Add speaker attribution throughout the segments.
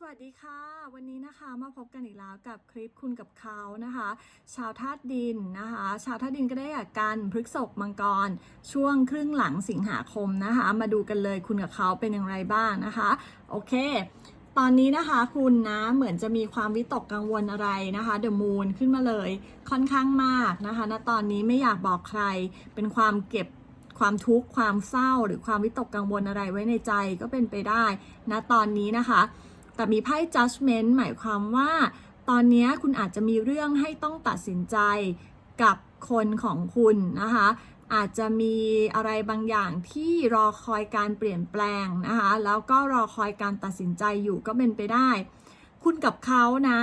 Speaker 1: สวัสดีค่ะ วันนี้นะคะมาพบกันอีกแล้วกับคลิปคุณกับเขานะคะ ชาวธาตุดินนะคะ ชาวธาตุดินก็ได้อาการพฤกษกมังกร ช่วงครึ่งหลังสิงหาคมนะคะ มาดูกันเลยคุณกับเขาเป็นอย่างไรบ้างนะคะ โอเค ตอนนี้นะคะคุณนะเหมือนจะมีความวิตกกังวลอะไรนะคะเดอะมูนขึ้นมาเลยค่อนข้างมากนะคะณตอนนี้ไม่อยากบอกใครเป็นความเก็บความทุกข์ความเศร้า หรือความวิตกกังวลอะไรไว้ในใจก็เป็นไปได้ณตอนนี้นะคะ แต่มีไพ่ judgment หมายความว่า ตอนนี้คุณอาจจะมีเรื่องให้ต้องตัดสินใจกับคนของคุณนะคะ อาจจะมีอะไรบางอย่างที่รอคอยการเปลี่ยนแปลงนะคะ แล้วก็รอคอยการตัดสินใจอยู่ก็เป็นไปได้ คุณกับเขานะ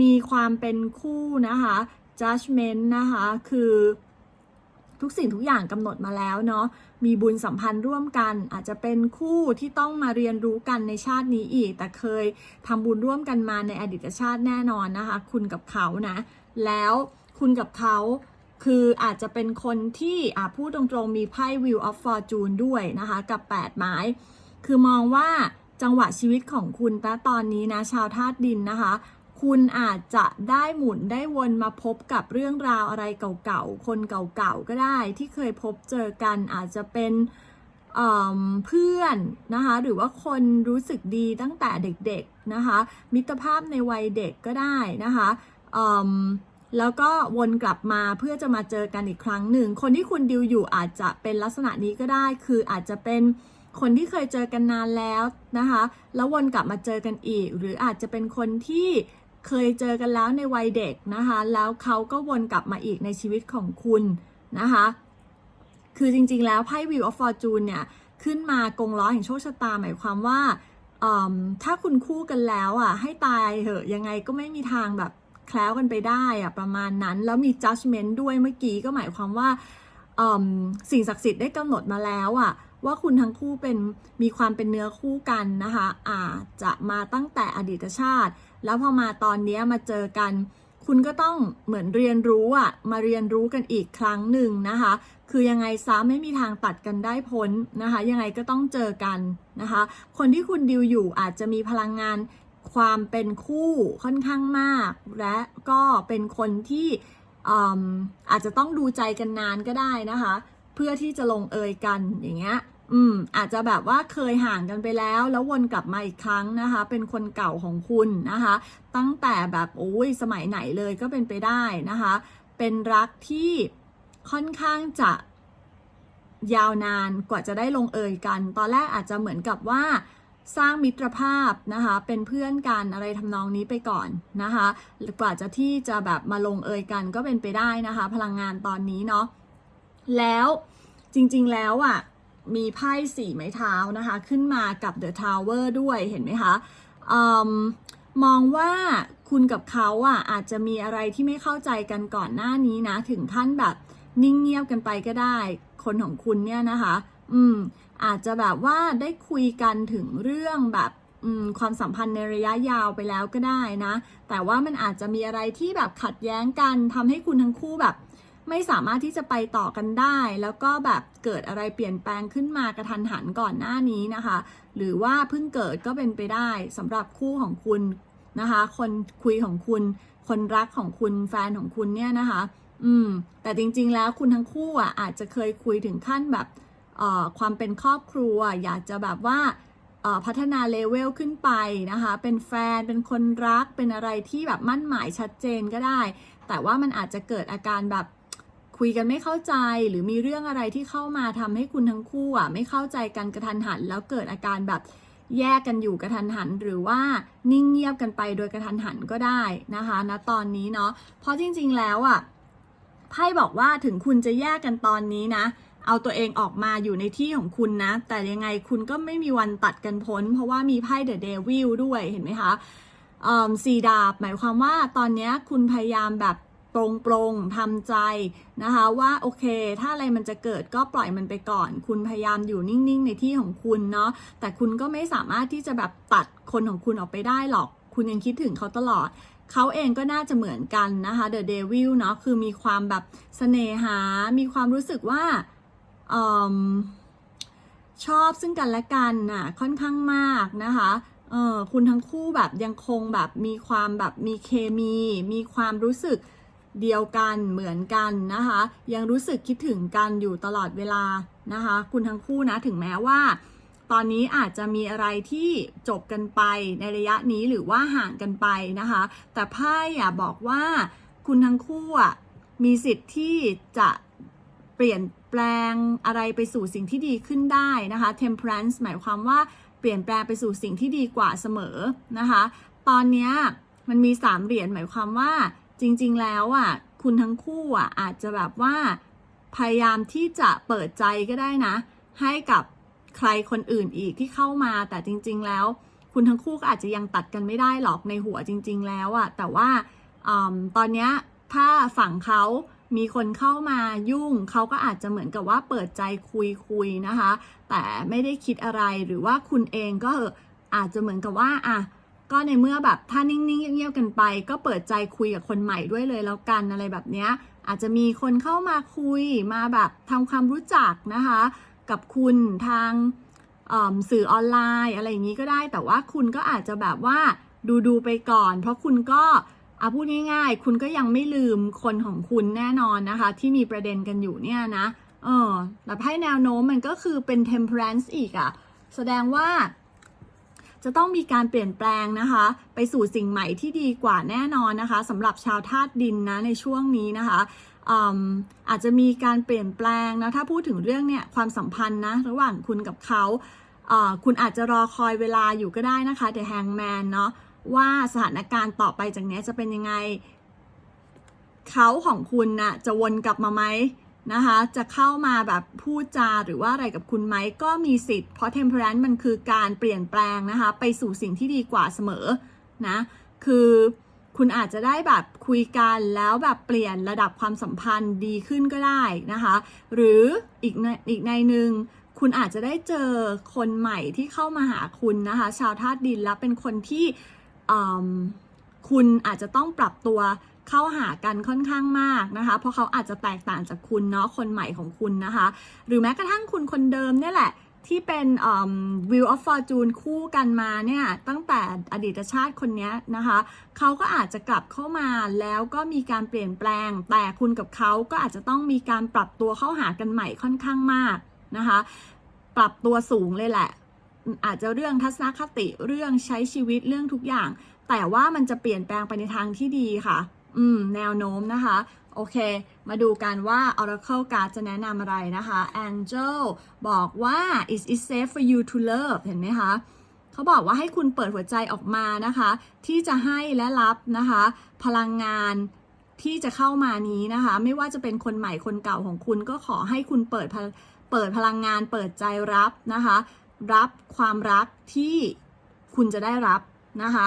Speaker 1: มีความเป็นคู่นะคะ judgment นะคะ คือ ทุกสิ่งทุกอย่างกำหนดมาแล้วเนาะมีบุญสัมพันธ์ร่วมกัน อาจจะเป็นคู่ที่ต้องมาเรียนรู้กันในชาตินี้อีก แต่เคยทำบุญร่วมกันมาในอดีตชาติแน่นอนนะคะ คุณกับเขานะ แล้วคุณกับเขาคืออาจจะเป็นคนที่อ่าพูดตรงๆมีไพ่ Wheel of Fortune ด้วยนะคะ กับ 8 ไม้ คือมองว่าจังหวะชีวิตของคุณณตอนนี้นะชาวธาตุดินนะคะ คุณอาจจะได้หมุนได้วนมาพบกับเรื่องราวอะไรเก่าๆ คนเก่าๆ ก็ได้ที่เคยพบเจอกันอาจจะเป็นเเพื่อนนะคะหรือว่าคนรู้สึกดีตั้งแต่เด็กๆนะคะมิตรภาพในวัยเด็กก็ได้นะคะแล้วก็วนกลับมาเพื่อจะมาเจอกันอีกครั้งหนึ่ง คนที่คุณดิวอยู่อาจจะเป็นลักษณะนี้ก็ได้ คืออาจจะเป็นคนที่เคยเจอกันนานแล้วนะคะ แล้ววนกลับมาเจอกันอีก หรืออาจจะเป็นคนที่ เคยเจอกันแล้วในวัยเด็กนะคะ แล้วเขาก็วนกลับมาอีกในชีวิตของคุณนะคะ คือจริงๆแล้วไพ่ Wheel of Fortune เนี่ยขึ้นมากงล้อแห่งโชคชะตาหมายความว่าถ้าคุณคู่กันแล้วอะให้ตายเหอะยังไงก็ไม่มีทางแบบแคล้วกันไปได้อะประมาณนั้น แล้วมี judgment ด้วยเมื่อกี้ก็หมายความว่า สิ่งศักดิ์สิทธิ์ได้กำหนดมาแล้วอะว่าคุณทั้งคู่เป็นมีความเป็นเนื้อคู่กันนะคะอาจจะมาตั้งแต่อดีตชาติ แล้วพอมาตอนนี้มาเจอกัน คุณก็ต้องเหมือนเรียนรู้อะมาเรียนรู้กันอีกครั้งหนึ่งนะคะ คือยังไงซะไม่มีทางตัดกันได้พ้นนะคะ ยังไงก็ต้องเจอกันนะคะ คนที่คุณดิวอยู่อาจจะมีพลังงานความเป็นคู่ค่อนข้างมาก และก็เป็นคนที่ อาจจะต้องดูใจกันนานก็ได้นะคะ เพื่อที่จะลงเอยกันอย่างเงี้ยอืมอาจจะแบบว่าเคยห่างกันไปแล้ว แล้ววนกลับมาอีกครั้งนะคะ เป็นคนเก่าของคุณนะคะ ตั้งแต่แบบโอ้ยสมัยไหนเลยก็เป็นไปได้นะคะ เป็นรักที่ค่อนข้างจะยาวนานกว่าจะได้ลงเอยกัน ตอนแรกอาจจะเหมือนกับว่า สร้างมิตรภาพนะคะ เป็นเพื่อนกันอะไรทำนองนี้ไปก่อนนะคะกว่าจะที่จะแบบมาลงเอยกันก็เป็นไปได้นะคะ พลังงานตอนนี้เนาะแล้วจริงๆแล้วอะมีไพ่สี่ไม้เท้านะคะ ขึ้นมากับ The Tower ด้วยเห็นไหมคะอมมองว่าคุณกับเขาอะอาจจะมีอะไรที่ไม่เข้าใจกันก่อนหน้านี้นะ ถึงขั้นแบบนิ่งเงียบกันไปก็ได้ คนของคุณเนี่ยนะคะ อืม อาจจะแบบว่าได้คุยกันถึงเรื่องแบบความสัมพันธ์ในระยะยาวไปแล้วก็ได้นะ แต่ว่ามันอาจจะมีอะไรที่แบบขัดแย้งกันทำให้คุณทั้งคู่แบบ ไม่สามารถที่จะไปต่อกันได้ แล้วก็แบบเกิดอะไรเปลี่ยนแปลงขึ้นมากระทันหันก่อนหน้านี้นะคะ หรือว่าเพิ่งเกิดก็เป็นไปได้สำหรับคู่ของคุณนะคะ คนคุยของคุณ คนรักของคุณแฟนของคุณเนี่ยนะคะ อืม แต่จริงๆแล้วคุณทั้งคู่อะอาจจะเคยคุยถึงขั้นแบบ ความเป็นครอบครัว อยากจะแบบว่าพัฒนาเลเวลขึ้นไปนะคะ เป็นแฟน เป็นคนรัก เป็นอะไรที่แบบมั่นหมายชัดเจนก็ได้ แต่ว่ามันอาจจะเกิดอาการแบบคุยกันไม่เข้าใจ หรือมีเรื่องอะไรที่เข้ามาทำให้คุณทั้งคู่อะไม่เข้าใจกันกระทันหัน แล้วเกิดอาการแบบแยกกันอยู่กระทันหัน หรือว่านิ่งเงียบกันไปโดยกระทันหันก็ได้นะคะณตอนนี้เนาะ เพราะจริงๆแล้วอะไพ่บอกว่าถึงคุณจะแยกกันตอนนี้นะ เอาตัวเองออกมาอยู่ในที่ของคุณนะ แต่ยังไงคุณก็ไม่มีวันตัดกันพ้น เพราะว่ามีไพ่เดอะเดวิลด้วยเห็นไหมคะสีดาบหมายความว่าตอนนี้คุณพยายามแบบปรงปรงๆทำใจนะคะว่าโอเค ถ้าอะไรมันจะเกิดก็ปล่อยมันไปก่อน คุณพยายามอยู่นิ่งๆ ในที่ของคุณเนาะแต่คุณก็ไม่สามารถที่จะแบบตัดคนของคุณออกไปได้หรอก คุณยังคิดถึงเขาตลอด เขาเองก็น่าจะเหมือนกันนะคะ The Devil เนาะคือมีความแบบเสน่หา มีความรู้สึกว่า ชอบซึ่งกันและกันน่ะค่อนข้างมากนะคะเออคุณทั้งคู่แบบยังคงแบบมีความแบบมีเคมี มีความรู้สึกเดียวกันเหมือนกันนะคะ ยังรู้สึกคิดถึงกันอยู่ตลอดเวลานะคะ คุณทั้งคู่นะถึงแม้ว่า ตอนนี้อาจจะมีอะไรที่จบกันไปในระยะนี้หรือว่าห่างกันไปนะคะ แต่ไพ่อะบอกว่าคุณทั้งคู่อะมีสิทธิ์ที่จะ ปลี่ยนแปลงอะไรไปสู่สิ่งที่ดีขึ้นได้นะคะ temperance หมายความว่าเปลี่ยนแปลงไปสู่สิ่งที่ดีกว่าเสมอนะคะ ตอนนี้มันมีสามเหรียญหมายความว่าจริง ๆ แล้วอะคุณทั้งคู่อะอาจจะแบบว่า พยายามที่จะเปิดใจก็ได้นะ ให้กับใครคนอื่นอีกที่เข้ามา แต่จริง ๆ แล้ว คุณทั้งคู่ก็อาจจะยังตัดกันไม่ได้หรอกในหัวจริง ๆ แล้วอะแต่ว่าอตอนนี้ถ้าฝั่งเขา มีคนเข้ามายุ่ง เขาก็อาจจะเหมือนกับว่าเปิดใจคุยคุยๆนะคะ แต่ไม่ได้คิดอะไรหรือว่าคุณเองก็อาจจะเหมือนกับว่าอะก็ในเมื่อแบบถ้านิ่งๆเงียบๆกันไป ก็เปิดใจคุยกับคนใหม่ด้วยเลยแล้วกันอะไรแบบเนี้ยอาจจะมีคนเข้ามาคุยมาแบบทำความรู้จักนะคะ กับคุณทางสื่อออนไลน์อะไรอย่างนี้ก็ได้ แต่ว่าคุณก็อาจจะแบบว่าดูดูๆไปก่อน เพราะคุณก็ อาพูดง่ายๆ คุณก็ยังไม่ลืมคนของคุณแน่นอนนะคะ ที่มีประเด็นกันอยู่เนี่ยนะ เออแต่ไพ่แนวโน้มมันก็คือเป็น temperance อีกอะ่ะ แสดงว่า จะต้องมีการเปลี่ยนแปลงนะคะ ไปสู่สิ่งใหม่ที่ดีกว่าแน่นอนนะคะสำหรับชาวธาตุดินนะในช่วงนี้นะคะอาจจะมีการเปลี่ยนแปลงนะ ถ้าพูดถึงเรื่องเนี่ยความสัมพันธ์นะ ระหว่างคุณกับเขา คุณอาจจะรอคอยเวลาอยู่ก็ได้นะคะ The Hangman เนาะ ว่าสถานการณ์ต่อไปจากนี้จะเป็นยังไงเขาของคุณน่ะจะวนกลับมาไหมนะคะ จะเข้ามาแบบพูดจาหรือว่าอะไรกับคุณไหมก็มีสิทธิ์เพราะ temperance มันคือการเปลี่ยนแปลงนะคะ ไปสู่สิ่งที่ดีกว่าเสมอนะคือคุณอาจจะได้แบบคุยกันแล้วแบบเปลี่ยนระดับความสัมพันธ์ดีขึ้นก็ได้นะคะ หรืออีกในอีกในหนึ่งคุณอาจจะได้เจอคนใหม่ที่เข้ามาหาคุณนะคะ ชาวธาตุดินแล้วเป็นคนที่ คุณอาจจะต้องปรับตัวเข้าหากันค่อนข้างมากนะคะ เพราะเขาอาจจะแตกต่างจากคุณเนาะคนใหม่ของคุณนะคะ หรือแม้กระทั่งคุณคนเดิมเนี่ยแหละที่เป็นอืม Wheel of Fortune คู่กันมาเนี่ยตั้งแต่อดีตชาติคนนี้นะคะเขาก็อาจจะกลับเข้ามาแล้วก็มีการเปลี่ยนแปลง แต่คุณกับเขาก็อาจจะต้องมีการปรับตัวเข้าหากันใหม่ค่อนข้างมากนะคะ ปรับตัวสูงเลยแหละ อาจจะเรื่องทัศนคติเรื่องใช้ชีวิตเรื่องทุกอย่าง แต่ว่ามันจะเปลี่ยนแปลงไปในทางที่ดีค่ะ อืม แนวโน้มนะคะ โอเค มาดูกันว่า Oracle Card จะแนะนำอะไรนะคะ Angel บอกว่า is it safe for you to love เห็นไหมคะเขาบอกว่าให้คุณเปิดหัวใจออกมานะคะ ที่จะให้และรับนะคะ พลังงานที่จะเข้ามานี้นะคะ ไม่ว่าจะเป็นคนใหม่คนเก่าของคุณก็ขอให้คุณเปิดเปิดพลังงานเปิดใจรับนะคะ รับความรักที่คุณจะได้รับนะคะ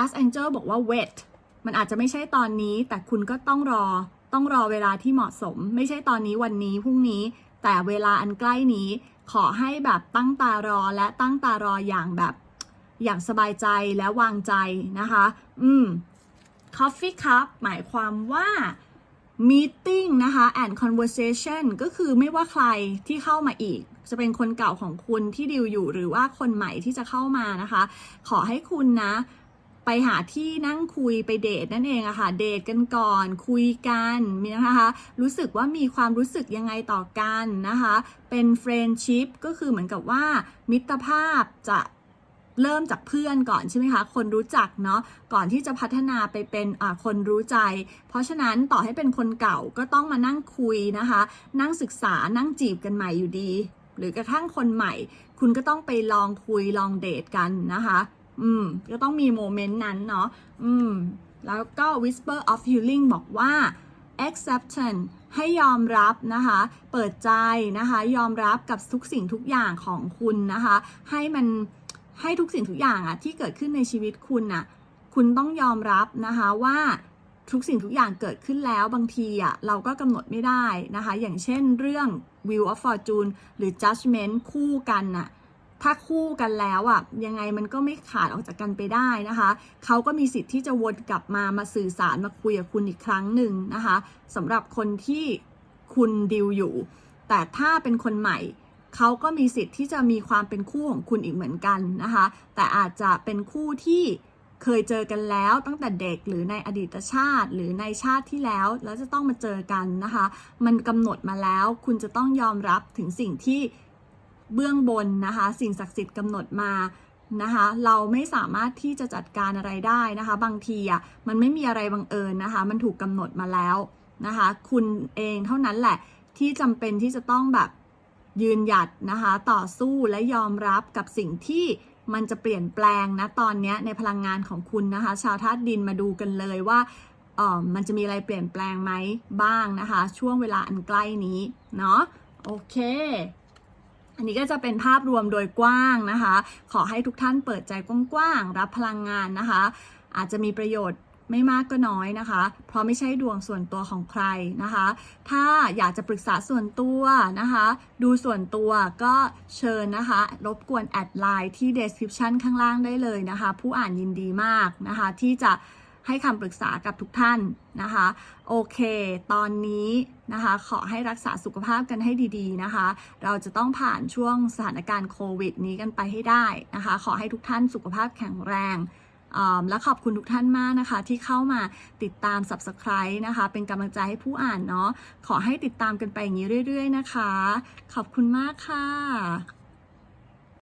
Speaker 1: Archangel บอกว่า wait มันอาจจะไม่ใช่ตอนนี้ แต่คุณก็ต้องรอ ต้องรอเวลาที่เหมาะสม ไม่ใช่ตอนนี้วันนี้พรุ่งนี้ แต่เวลาอันใกล้นี้ ขอให้แบบตั้งตารอและตั้งตารออย่างแบบอย่างสบายใจและวางใจนะคะ อืม Coffee Cup หมายความว่า meeting นะคะ and conversation ก็คือไม่ว่าใครที่เข้ามาอีก จะเป็นคนเก่าของคุณที่ดิวอยู่หรือว่าคนใหม่ที่จะเข้ามานะคะ ขอให้คุณนะไปหาที่นั่งคุยไปเดทนั่นเองอะค่ะ เดทกันก่อน คุยกันมีนะคะ รู้สึกว่ามีความรู้สึกยังไงต่อกันนะคะ เป็นเฟรนด์ชิพก็คือเหมือนกับว่า มิตรภาพจะเริ่มจากเพื่อนก่อนใช่ไหมคะ คนรู้จักเนาะ ก่อนที่จะพัฒนาไปเป็นคนรู้ใจ เพราะฉะนั้นต่อให้เป็นคนเก่าก็ต้องมานั่งคุยนะคะ นั่งศึกษา นั่งจีบกันใหม่อยู่ดี หรือกระทั่งคนใหม่ คุณก็ต้องไปลองคุยลองเดทกันนะคะ อืม ก็ต้องมีโมเมนต์นั้นเนาะ อืม แล้วก็ whisper of healing บอกว่า acceptance ให้ยอมรับนะคะ เปิดใจนะคะ ยอมรับกับทุกสิ่งทุกอย่างของคุณนะคะ ให้มันให้ทุกสิ่งทุกอย่างอะที่เกิดขึ้นในชีวิตคุณน่ะคุณต้องยอมรับนะคะว่า ทุกสิ่งทุกอย่างเกิดขึ้นแล้วบางทีอะเราก็กำหนดไม่ได้นะคะ อย่างเช่นเรื่อง Wheel of Fortune หรือ Judgment คู่กันน่ะถ้าคู่กันแล้วอะยังไงมันก็ไม่ขาดออกจากกันไปได้นะคะเขาก็มีสิทธิ์ที่จะวนกลับมามาสื่อสารมาคุยกับคุณอีกครั้งหนึ่งนะคะสำหรับคนที่คุณดิวอยู่ แต่ถ้าเป็นคนใหม่เขาก็มีสิทธิ์ที่จะมีความเป็นคู่ของคุณอีกเหมือนกันนะคะ แต่อาจจะเป็นคู่ที่ เคยเจอกันแล้วตั้งแต่เด็กหรือในอดีตชาติ หรือในชาติที่แล้ว แล้วจะต้องมาเจอกันนะคะ มันกำหนดมาแล้วคุณจะต้องยอมรับถึงสิ่งที่เบื้องบนนะคะ สิ่งศักดิ์สิทธิ์กำหนดมานะคะ เราไม่สามารถที่จะจัดการอะไรได้นะคะ บางทีอะมันไม่มีอะไรบังเอิญนะคะ มันถูกกำหนดมาแล้วนะคะ คุณเองเท่านั้นแหละที่จำเป็นที่จะต้องแบบยืนหยัดนะคะ ต่อสู้และยอมรับกับสิ่งที่ มันจะเปลี่ยนแปลงนะตอนนี้ในพลังงานของคุณนะคะ ชาวธาตุดินมาดูกันเลยว่าเออมันจะมีอะไรเปลี่ยนแปลงไหมบ้างนะคะ ช่วงเวลาอันใกล้นี้เนาะโอเค อันนี้ก็จะเป็นภาพรวมโดยกว้างนะคะ ขอให้ทุกท่านเปิดใจกว้างๆรับพลังงานนะคะ อาจจะมีประโยชน์ ไม่มากก็น้อยนะคะ เพราะไม่ใช่ดวงส่วนตัวของใครนะคะ ถ้าอยากจะปรึกษาส่วนตัวนะคะ ดูส่วนตัวก็เชิญนะคะ รบกวนแอดไลน์ที่ description ข้างล่างได้เลยนะคะ ผู้อ่านยินดีมากนะคะ ที่จะให้คำปรึกษากับทุกท่านนะคะ โอเค ตอนนี้นะคะ ขอให้รักษาสุขภาพกันให้ดีๆนะคะ เราจะต้องผ่านช่วงสถานการณ์โควิดนี้กันไปให้ได้นะคะ ขอให้ทุกท่านสุขภาพแข็งแรง และขอบคุณทุกท่านมากนะคะ ที่เข้ามาติดตาม Subscribe นะคะ เป็นกำลังใจให้ผู้อ่านเนาะขอให้ติดตามกันไปอย่างนี้เรื่อย ๆ นะคะ ขอบคุณมากค่ะ